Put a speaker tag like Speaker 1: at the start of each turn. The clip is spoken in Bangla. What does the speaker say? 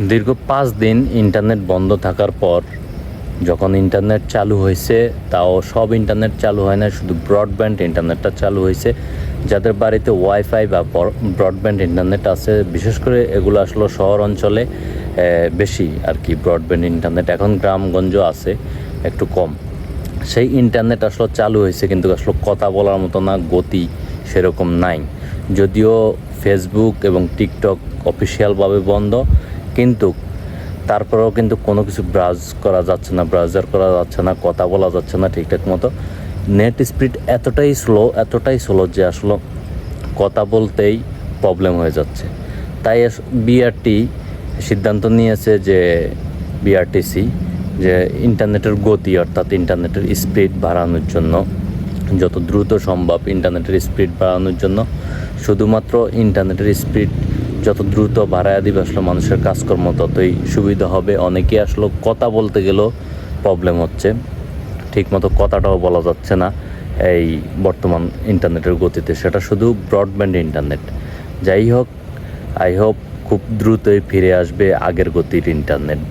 Speaker 1: দীর্ঘ পাঁচ দিন ইন্টারনেট বন্ধ থাকার পর যখন ইন্টারনেট চালু হয়েছে, তাও সব ইন্টারনেট চালু হয় না শুধু ব্রডব্যান্ড ইন্টারনেটটা চালু হয়েছে। যাদের বাড়িতে ওয়াইফাই বা ব্রডব্যান্ড ইন্টারনেট আছে, বিশেষ করে এগুলো আসলে শহর অঞ্চলে বেশি আর কি ব্রডব্যান্ড ইন্টারনেট। এখন গ্রামগঞ্জ আছে, একটু কম। সেই ইন্টারনেট আসলে চালু হয়েছে, কিন্তু আসলে কথা বলার মতো না, গতি সেরকম নাই। যদিও ফেসবুক এবং টিকটক অফিসিয়ালভাবে বন্ধ কিন্তু তারপরেও কিন্তু কোনো কিছু ব্রাউজ করা যাচ্ছে না, ব্রাউজার করা যাচ্ছে না, কথা বলা যাচ্ছে না ঠিকঠাক মতো। নেট স্পিড এতটাই স্লো এতটাই স্লো যে আসলে কথা বলতেই প্রবলেম হয়ে যাচ্ছে। তাই বিআরটি সিদ্ধান্ত নিয়েছে যে বিআরটিসি যে ইন্টারনেটের গতি অর্থাৎ ইন্টারনেটের স্পিড বাড়ানোর জন্য যত দ্রুত সম্ভব ইন্টারনেটের স্পিড বাড়ানোর জন্য। শুধুমাত্র ইন্টারনেটের স্পিড যত দ্রুত বাড়ায় দিবে আসলে মানুষের কাজকর্ম, ততই সুবিধা হবে। অনেকে আসলে কথা বলতে গেলেও প্রবলেম হচ্ছে। ঠিকমতো কথাটাও বলা যাচ্ছে না এই বর্তমান ইন্টারনেটের গতিতে। সেটা শুধু ব্রডব্যান্ড ইন্টারনেট যাই হোক আই হোপ খুব দ্রুতই ফিরে আসবে আগের গতির ইন্টারনেট